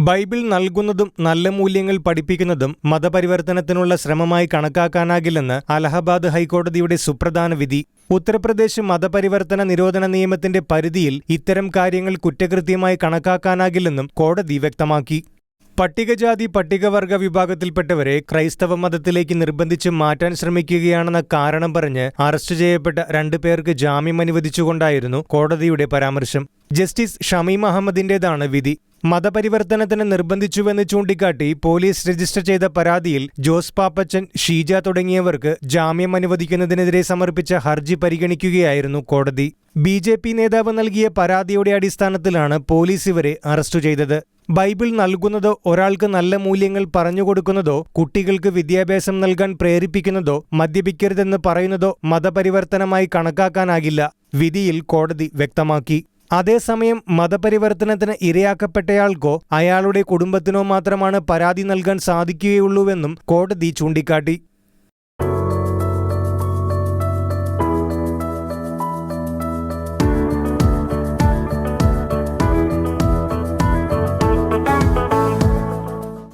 Bible നൽകുന്നതും നല്ല മൂല്യങ്ങൾ പഠിപ്പിക്കുന്നതും മതപരിവർത്തനത്തിനുള്ള ശ്രമമായി കണക്കാക്കാനാകില്ലെന്ന് അലഹബാദ് ഹൈക്കോടതിയുടെ സുപ്രധാന വിധി. ഉത്തർപ്രദേശ് മതപരിവർത്തന നിരോധന നിയമത്തിന്റെ പരിധിയിൽ ഇത്തരം കാര്യങ്ങൾ കുറ്റകൃത്യമായി കണക്കാക്കാനാകില്ലെന്നും കോടതി വ്യക്തമാക്കി. പട്ടികജാതി പട്ടികവർഗ വിഭാഗത്തിൽപ്പെട്ടവരെ ക്രൈസ്തവ മതത്തിലേക്ക് നിർബന്ധിച്ച് മാറ്റാൻ ശ്രമിക്കുകയാണെന്ന കാരണം പറഞ്ഞ് അറസ്റ്റ് ചെയ്യപ്പെട്ട രണ്ടു പേർക്ക് ജാമ്യം അനുവദിച്ചുകൊണ്ടായിരുന്നു കോടതിയുടെ പരാമർശം. ജസ്റ്റിസ് ഷമീം അഹമ്മദിന്റേതാണ് വിധി. മതപരിവർത്തനത്തിന് നിർബന്ധിച്ചുവെന്ന് ചൂണ്ടിക്കാട്ടി പോലീസ് രജിസ്റ്റർ ചെയ്ത പരാതിയിൽ ജോസ് പാപ്പച്ചൻ ഷീജ തുടങ്ങിയവർക്ക് ജാമ്യം അനുവദിക്കുന്നതിനെതിരെ സമർപ്പിച്ച ഹർജി പരിഗണിക്കുകയായിരുന്നു കോടതി. ബി ജെ പി നേതാവ് നൽകിയ പരാതിയുടെ അടിസ്ഥാനത്തിലാണ് പോലീസ് ഇവരെ അറസ്റ്റ് ചെയ്തത്. ബൈബിൾ നൽകുന്നതോ ഒരാൾക്ക് നല്ല മൂല്യങ്ങൾ പറഞ്ഞുകൊടുക്കുന്നതോ കുട്ടികൾക്ക് വിദ്യാഭ്യാസം നൽകാൻ പ്രേരിപ്പിക്കുന്നതോ മദ്യപിക്കരുതെന്ന് പറയുന്നതോ മതപരിവർത്തനമായി കണക്കാക്കാനാകില്ല വിധിയിൽ കോടതി വ്യക്തമാക്കി. അതേസമയം മതപരിവർത്തനത്തിന് ഇരയാക്കപ്പെട്ടയാൾക്കോ അയാളുടെ കുടുംബത്തിനോ മാത്രമാണ് പരാതി നൽകാൻ സാധിക്കുകയുള്ളൂവെന്നും കോടതി ചൂണ്ടിക്കാട്ടി.